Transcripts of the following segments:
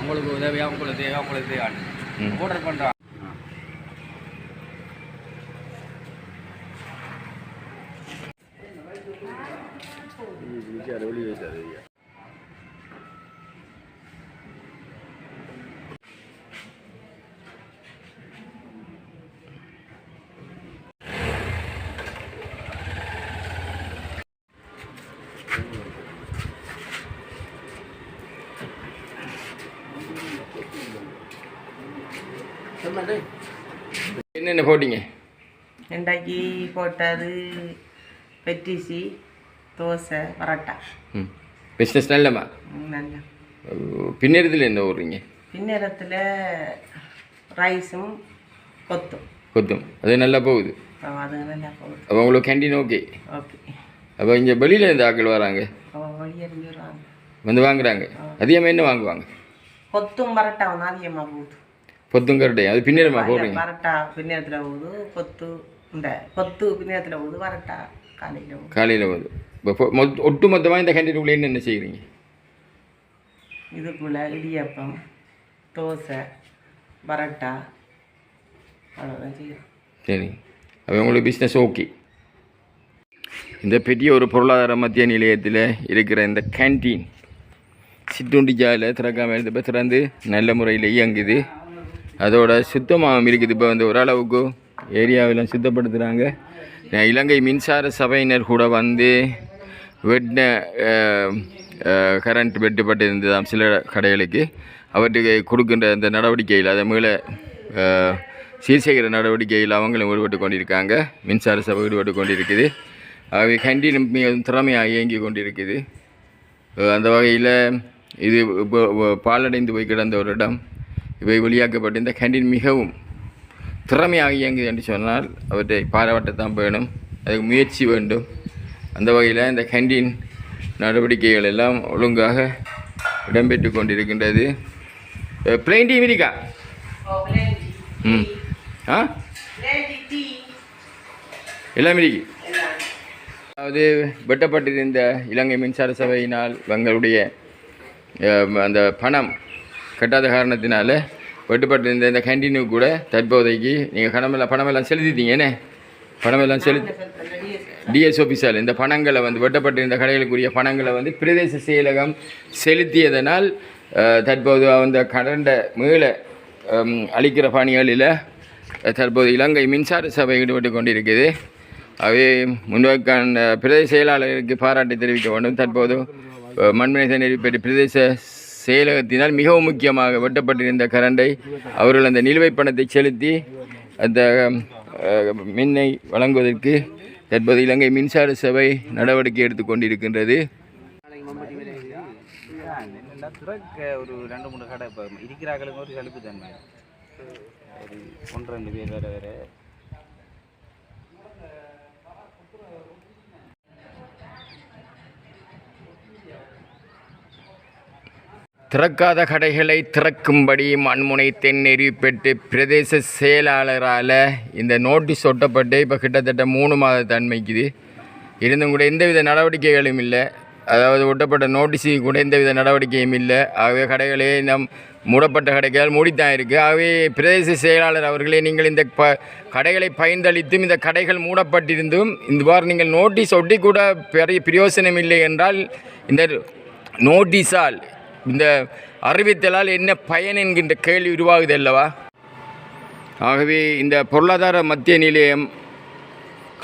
உங்களுக்கு உதவியா உங்களுக்கு தேவையா உங்களுக்கு தேவையான்னு. ஆர்டர் பண்ணுறான் வெளியே என்னென்ன போட்டீங்க? இன்றைக்கு போட்டது பெட்டிசி தோசை பரோட்டா. ம். பிஸ்னஸ் நல்லம்மா நல்லா. பின்னேறத்தில் என்ன ஓடுறீங்க பின்னேரத்தில் ரைஸும் கொத்தும். கொத்தும். அது நல்லா போகுது? அப்போ அது நல்லா போகுது. அப்போ உங்களுக்கு கேண்டீன் ஓகே ஓகே. அப்போ இங்கே வெளியில் இருந்து ஆட்கள் வராங்க? வந்து வாங்குறாங்க. அதிகமாக என்ன வாங்குவாங்க? கொத்தும் பரோட்டாவும் தான் அதிகமாக போகுது. பொத்தும் கரட்டை அது பின்னேறமா போடுறீங்க. பரோட்டா பின்னேரத்தில் போகுது கொத்து இந்த கொத்து பின்னேரத்தில் போகுது பரோட்டா காலையில் காலையில் இப்போ மொத்த ஒட்டு மொத்தமாக இந்த கேண்டீனுக்குள்ளே என்னென்ன செய்கிறீங்க இதுக்குள்ள இடியப்பம் தோசை பரோட்டா அவ்வளோதான் செய்யும் சரி. அப்போ உங்களுக்கு பிஸ்னஸ் ஓகே இந்த பெரிய ஒரு பொருளாதார மத்திய நிலையத்தில் இருக்கிற இந்த கேண்டீன் சிற்றுண்டி ஜாலில் திறக்காமல் திறந்து நல்ல முறையில் இயங்குது. அதோட சுத்தமாகவும் இருக்குது. இப்போ வந்து ஓரளவுக்கு ஏரியாவெல்லாம் சுத்தப்படுத்துகிறாங்க இலங்கை மின்சார சபையினர் கூட வந்து வெட்ன கரண்ட் வெட்டுப்பட்டு இருந்ததாம் சில கடைகளுக்கு. அவற்றுக்கு கொடுக்கின்ற அந்த நடவடிக்கையில் அதை மேலே அஹ், சீர் செய்கிற நடவடிக்கையில் அவங்களும் ஈடுபட்டு கொண்டிருக்காங்க. மின்சார சபை ஈடுபட்டு கொண்டிருக்குது. ஆகவே கண்டினும் மிகவும் திறமையாக இயங்கி கொண்டிருக்குது. அந்த வகையில் இது இப்போ பாலடைந்து போய் கிடந்த ஒரு இடம். இவை வெளியாக்கப்பட்டு இந்த கேண்டீன் மிகவும் திறமையாக இயங்குது என்று சொன்னால் அவற்றை பாராட்டத்தான் வேணும். அதுக்கு முயற்சி வேண்டும். அந்த வகையில் இந்த கேண்டீன் நடவடிக்கைகள் எல்லாம் ஒழுங்காக இடம்பெற்று கொண்டிருக்கின்றது. பிளைன் டீ ம். ஆ? எல்லாமே இருக்கு அதாவது வெட்டப்பட்டிருந்த இலங்கை மின்சார சபையினால் எங்களுடைய அஹ், அந்த பணம் கட்டாத காரணத்தினால வெட்டப்பட்டிருந்த இந்த கண்டினியூ கூட தற்போதைக்கு நீங்கள் பணமெல்லாம் பணமெல்லாம் செலுத்திட்டீங்க என்ன? பணமெல்லாம் செலுத்தி டிஎஸ் ஆஃபீஸால் இந்த பணங்களை வந்து வெட்டப்பட்டிருந்த கடைகளுக்குரிய பணங்களை வந்து பிரதேச செயலகம் செலுத்தியதனால் தற்போது அந்த கடண்ட மீள அளிக்கிற பணிகளில் தற்போது இலங்கை மின்சார சபை ஈடுபட்டு கொண்டிருக்குது. அவை முன்வைக்கான பிரதேச செயலாளருக்கு பாராட்டு தெரிவிக்க வேண்டும். தற்போது மண்மனித மண்மனை பிரதேச செயலகத்தினால் மிகவும் முக்கியமாக வெட்டப்பட்டிருந்த கரண்டை அவர்கள் அந்த நிலுவைப் பணத்தை செலுத்தி அந்த மின்னை வழங்குவதற்கு தற்போது இலங்கை மின்சார சபை நடவடிக்கை எடுத்துக் கொண்டிருக்கின்றது. ஒரு ரெண்டு மூணு கடை இருக்கிறார்களுக்கு ஒரு சலிப்பு தன்மை. ஒரு ஒன்று ரெண்டு பேர் வேறு வேறு. திறக்காத கடைகளை திறக்கும்படி மண்முனை தென்னெறி பெற்று பிரதேச செயலாளரால் இந்த நோட்டீஸ் ஒட்டப்பட்டு இப்போ கிட்டத்தட்ட மூணு மாத தன்மைக்குது இருந்தும் கூட எந்தவித நடவடிக்கைகளும் இல்லை. அதாவது ஒட்டப்பட்ட நோட்டீஸுக்கு கூட எந்தவித நடவடிக்கையும் இல்லை. ஆகவே கடைகளே நம் மூடப்பட்ட கடைகள் மூடித்தான் இருக்குது ஆகவே பிரதேச செயலாளர் அவர்களே நீங்கள் இந்த ப கடைகளை பயந்தளித்தும் இந்த கடைகள் மூடப்பட்டிருந்தும் இவ்வாறு நீங்கள் நோட்டீஸ் ஒட்டி கூட பெரிய பிரயோசனம் இல்லை என்றால் இந்த நோட்டீஸால் இந்த அறிவித்தலால் என்ன பயன் என்கின்ற கேள்வி உருவாகுது அல்லவா? ஆகவே இந்த பொருளாதார மத்திய நிலையம்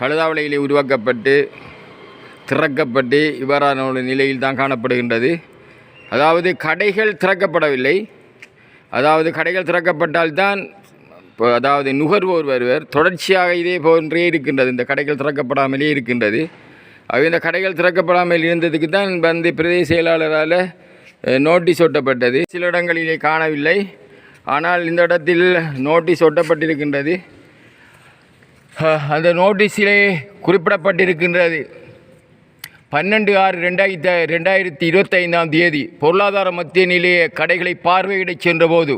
கழுதாவளையிலே உருவாக்கப்பட்டு திறக்கப்பட்டு இவ்வாறான ஒரு நிலையில் தான் காணப்படுகின்றது. அதாவது கடைகள் திறக்கப்படவில்லை. அதாவது கடைகள் திறக்கப்பட்டால்தான் இப்போ அதாவது நுகர்வோர் வருவர். தொடர்ச்சியாக இதே போன்றே இருக்கின்றது. இந்த கடைகள் திறக்கப்படாமலே இருக்கின்றது. ஆகவே இந்த கடைகள் திறக்கப்படாமல் இருந்ததுக்கு தான் வந்து பிரதேச செயலாளரால் நோட்டீஸ் ஒட்டப்பட்டது. சில இடங்களிலே காணவில்லை. ஆனால் இந்த இடத்தில் நோட்டீஸ் ஒட்டப்பட்டிருக்கின்றது. அந்த நோட்டீஸிலே குறிப்பிடப்பட்டிருக்கின்றது. பன்னெண்டு ஆறு ரெண்டாயிரத்தி ரெண்டாயிரத்தி இருபத்தைந்தாம் தேதி பொருளாதார மத்திய நிலைய கடைகளை பார்வையிடச் சென்றபோது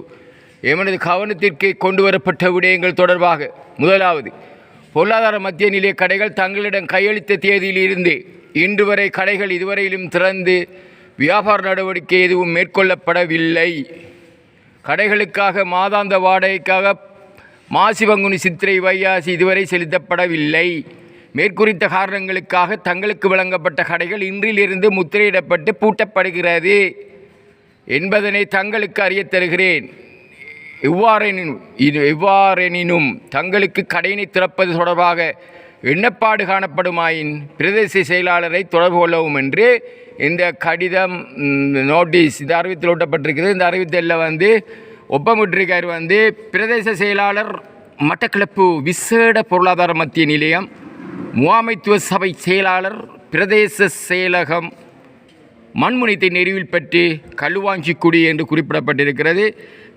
எமனது கவனத்திற்கு கொண்டு வரப்பட்ட விடயங்கள் தொடர்பாக முதலாவது பொருளாதார மத்திய நிலைய கடைகள் தங்களிடம் கையளித்த தேதியிலிருந்து இன்று வரை கடைகள் இதுவரையிலும் திறந்து வியாபார நடவடிக்கை எதுவும் மேற்கொள்ளப்படவில்லை. கடைகளுக்காக மாதாந்த வாடகைக்காக மாசி பங்குனி சித்திரை வையாசி இதுவரை செலுத்தப்படவில்லை. மேற்குறித்த காரணங்களுக்காக தங்களுக்கு வழங்கப்பட்ட கடைகள் இன்றிலிருந்து முத்திரையிடப்பட்டு பூட்டப்படுகிறது. என்பதனை தங்களுக்கு அறியத் தருகிறேன். எவ்வாறெனினும் இது எவ்வாறெனினும் தங்களுக்கு கடையினை திறப்பது தொடர்பாக எண்ணப்பாடு காணப்படுமாயின் பிரதேச செயலாளரை தொடர்பு கொள்ளவும் என்று இந்த கடிதம் நோட்டீஸ் இந்த அறிவித்தல் ஊட்டப்பட்டிருக்குது இந்த அறிவித்தலில் வந்து ஒப்பமிட்டிருக்கார் வந்து பிரதேச செயலாளர் மட்டக்களப்பு விசேட பொருளாதார மத்திய நிலையம் முகாமைத்துவ சபை செயலாளர் பிரதேச செயலகம் மண்முனைத்தை நெருவில் பற்றி கல்லுவாஞ்சிக்குடி என்று குறிப்பிடப்பட்டிருக்கிறது.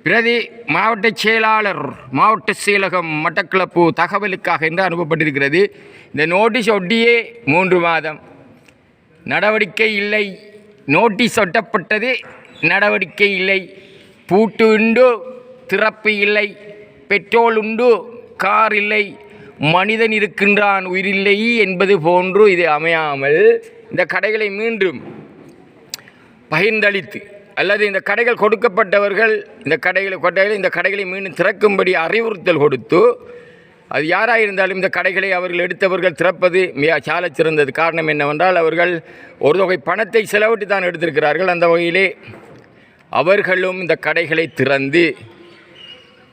பிரதி மாவட்ட செயலாளர் மாவட்ட செயலகம் மட்டக்களப்பு தகவலுக்காக என்று அனுப்பப்பட்டிருக்கிறது. இந்த நோட்டீஸ் ஒட்டியே மூன்று மாதம். நடவடிக்கை இல்லை. நோட்டீஸ் ஒட்டப்பட்டது நடவடிக்கை இல்லை. பூட்டு உண்டு திறப்பு இல்லை. பெட்ரோல் உண்டு கார் இல்லை. மனிதன் இருக்கின்றான் உயிரில்லை என்பது போன்று இது அமையாமல் இந்த கடைகளை மீண்டும் பகிர்ந்தளித்து அல்லது இந்த கடைகள் கொடுக்கப்பட்டவர்கள் இந்த கடைகளை கொட்டைகளை இந்த கடைகளை மீண்டும் திறக்கும்படி அறிவுறுத்தல் கொடுத்து அது யாராக இருந்தாலும் இந்த கடைகளை அவர்கள் எடுத்தவர்கள் திறப்பது மிக சாலச் சிறந்தது. காரணம் என்னவென்றால் அவர்கள் ஒரு தொகை பணத்தை செலவிட்டு தான் எடுத்திருக்கிறார்கள். அந்த வகையிலே அவர்களும் இந்த கடைகளை திறந்து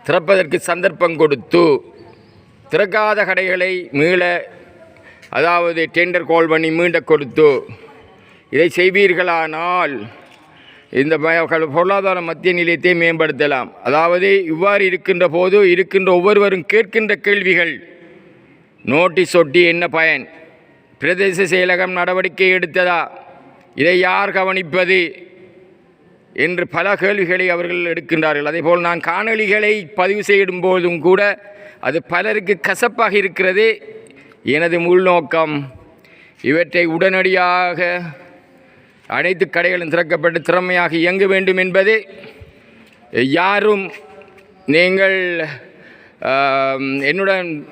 திறப்பதற்கு சந்தர்ப்பம் கொடுத்து திறக்காத கடைகளை மீள அதாவது டெண்டர் கால் பண்ணி மீண்ட கொடுத்து இதை செய்வீர்களானால் இந்த பொருளாதார மத்திய நிலையத்தை மேம்படுத்தலாம். அதாவது இவ்வாறு இருக்கின்ற போது இருக்கின்ற ஒவ்வொருவரும் கேட்கின்ற கேள்விகள் நோட்டீஸ் ஒட்டி என்ன பயன்? பிரதேச செயலகம் நடவடிக்கை எடுத்ததா? இதை யார் கவனிப்பது? என்று பல கேள்விகளை அவர்கள் எடுக்கின்றார்கள். அதேபோல் நான் காணொளிகளை பதிவு செய்யும் போதும் கூட அது பலருக்கு கசப்பாக இருக்கிறது. எனது உள்நோக்கம் இவற்றை உடனடியாக அனைத்து கடைகளும் திறக்கப்பட்டு திறமையாக இயங்க வேண்டும் என்பது யாரும் நீங்கள் என்னுடன்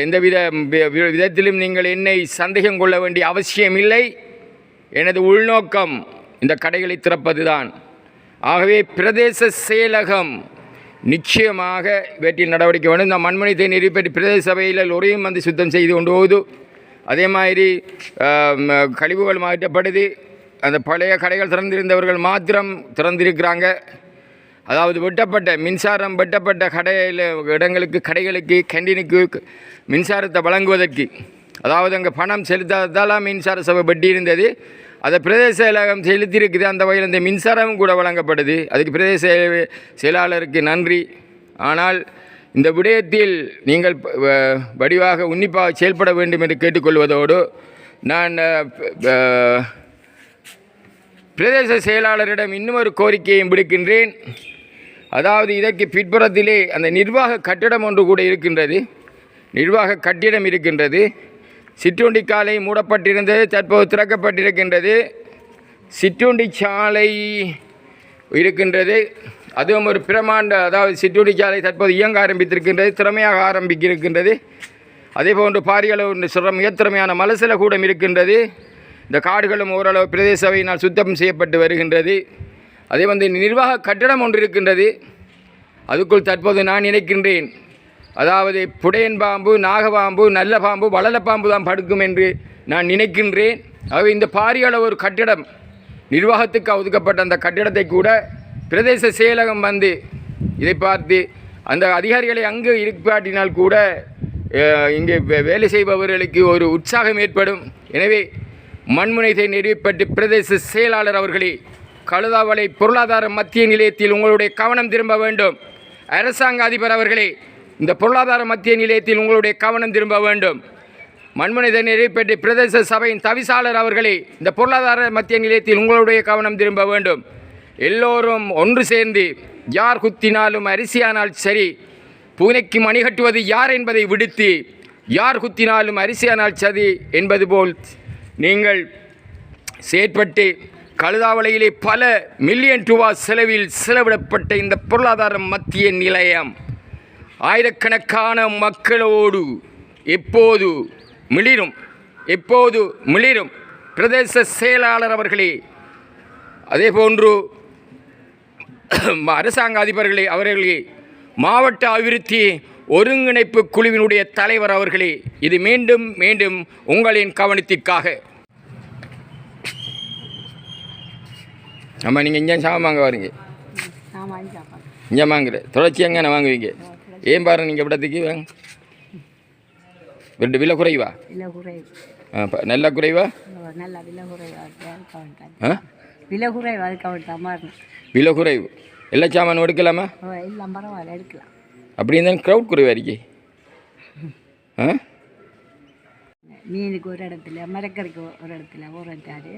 எந்தவித வி- வி- விதத்திலும் நீங்கள் என்னை சந்தேகம் கொள்ள வேண்டிய அவசியமில்லை எனது உள்நோக்கம் இந்த கடைகளை திறப்பதுதான். ஆகவே பிரதேச செயலகம் நிச்சயமாக இவற்றில் நடவடிக்கை வேண்டும். இந்த மண்மனிதை நெறிப்பற்றி பிரதேச சபையில் ஒரே வந்து சுத்தம் செய்து கொண்டு போகுது. அதே மாதிரி கழிவுகள் மாற்றப்படுது. அந்த பழைய கடைகள் திறந்திருந்தவர்கள் மாத்திரம் திறந்திருக்கிறாங்க. அதாவது வெட்டப்பட்ட மின்சாரம் வெட்டப்பட்ட கடையில் இடங்களுக்கு கடைகளுக்கு கேண்டீனுக்கு மின்சாரத்தை வழங்குவதற்கு. அதாவது அங்கே பணம் செலுத்தாததால் மின்சார சபை வெட்டி இருந்தது அதை பிரதேச செயலகம் செலுத்தியிருக்குது அந்த வகையில் இந்த மின்சாரமும் கூட வழங்கப்படுது. அதுக்கு பிரதேச செயலாளருக்கு நன்றி. ஆனால் இந்த விடயத்தில் நீங்கள் வடிவாக உன்னிப்பாக செயல்பட வேண்டும் என்று கேட்டுக்கொள்வதோடு நான் பிரதேச செயலாளரிடம் இன்னும் ஒரு கோரிக்கையும் விடுக்கின்றேன். அதாவது இதற்கு பிற்புறத்திலே அந்த நிர்வாக கட்டிடம் ஒன்று கூட இருக்கின்றது. நிர்வாக கட்டிடம் இருக்கின்றது. சிற்றுண்டி காலை மூடப்பட்டிருந்தது தற்போது திறக்கப்பட்டிருக்கின்றது. சிற்றுண்டி சாலை இருக்கின்றது. அதுவும் ஒரு பிரமாண்ட அதாவது சிற்றுண்டி சாலை தற்போது இயங்க ஆரம்பித்திருக்கின்றது திறமையாக ஆரம்பிக்கிருக்கின்றது. அதே போன்று பாரியளவு ஒன்று சிற மிக திறமையான மலசில கூடம் இருக்கின்றது. இந்த காடுகளும் ஓரளவு பிரதேச சபையினால் சுத்தம் செய்யப்பட்டு வருகின்றது. அதே வந்து நிர்வாக கட்டடம் ஒன்று இருக்கின்றது. அதுக்குள் தற்போது நான் நினைக்கின்றேன். அதாவது புடையன் பாம்பு நாகபாம்பு நல்ல பாம்பு வளல பாம்பு தான் படுக்கும் என்று நான் நினைக்கின்றேன். ஆகவே இந்த பாரிய ஒரு கட்டிடம். நிர்வாகத்துக்கு ஒதுக்கப்பட்ட அந்த கட்டிடத்தை கூட பிரதேச செயலகம் வந்து இதை பார்த்து அந்த அதிகாரிகளை அங்கு இருப்பாட்டினால் கூட இங்கே வே- வேலை செய்பவர்களுக்கு ஒரு உற்சாகம் ஏற்படும். எனவே மண்முனைதை நிறுவப்பட்டு பிரதேச செயலாளர் அவர்களே. கழுதாவளை பொருளாதார மத்திய நிலையத்தில் உங்களுடைய கவனம் திரும்ப வேண்டும். அரசாங்க அதிபர் அவர்களே இந்த பொருளாதார மத்திய நிலையத்தில் உங்களுடைய கவனம் திரும்ப வேண்டும். மண்முனைதை நிறைவேற்றி பிரதேச சபையின் தவிசாளர் அவர்களே இந்த பொருளாதார மத்திய நிலையத்தில் உங்களுடைய கவனம் திரும்ப வேண்டும். எல்லோரும் ஒன்று சேர்ந்து யார் குத்தினாலும் அரிசியானால் சரி பூனைக்கு மணி கட்டுவது யார் என்பதை விடுத்து யார் குத்தினாலும் அரிசியானால் சரி என்பது போல் நீங்கள் செயற்பட்டு கழுதாவளையிலே பல மில்லியன் ரூபா செலவில் செலவிடப்பட்ட இந்த பொருளாதார மத்திய நிலையம். ஆயிரக்கணக்கான மக்களோடு எப்போது மிளிரும்? எப்போது மிளிரும்? பிரதேச செயலாளர் அவர்களே அதே போன்று அரசாங்க அதிபர்களே அவர்களே மாவட்ட அபிவிருத்தி ஒருங்கிணைப்பு குழுவினுடைய தலைவர் அவர்களே இது மீண்டும் மீண்டும் உங்களின் கவனத்திற்காக. ஆமாம் நீங்கள் இங்கே சாமான் வாங்க வரீங்க. இங்கே வாங்குற. தொடர்ச்சி எங்கே வாங்குவீங்க? ஏன் பாருங்க நீங்கள் விடத்துக்கு வாங்க. ரெண்டு விலை குறைவா? நல்ல குறைவா? நல்லா விலை குறைவு? விலை குறைவு எல்லா சாமானும் எடுக்கலாமா? எல்லாம் பரவாயில்ல எடுக்கலாம். அப்படி இருந்தாலும் க்ரௌட் குறைவா இருக்கே ஆ? மீனுக்கு ஒரு இடத்துல மரக்கறிக்கு ஒரு இடத்துல போகிறாரு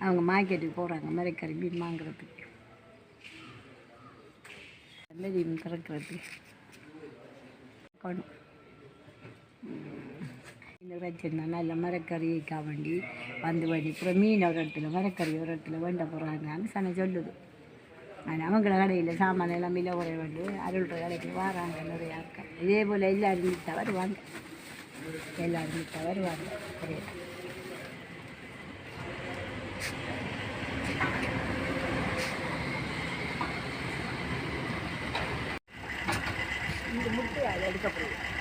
அவங்க மார்க்கெட்டுக்கு போகிறாங்க மரக்கறி மீன் வாங்குறதுக்கு. மீன் திறக்கிறது கொண்டு வச்சுருந்தா நல்ல மரக்கறிக்கா வேண்டி வந்து வேண்டி. அப்புறம் மீன் ஒரு இடத்துல மரக்கறி ஒரு இடத்துல வேண்ட போகிறாங்கன்னு சொன்ன சொல்லுது. நமக்குள்ள கடையில் சாமான எல்லாம் மில்ல குறை வந்து அருள்ற கடைக்கு வராங்க நிறையா இருக்க இதே போல் எல்லாரும் மித்த வருவாங்க. எல்லாரும் மித்த வருவாங்க. சரியா எடுக்கப்படுது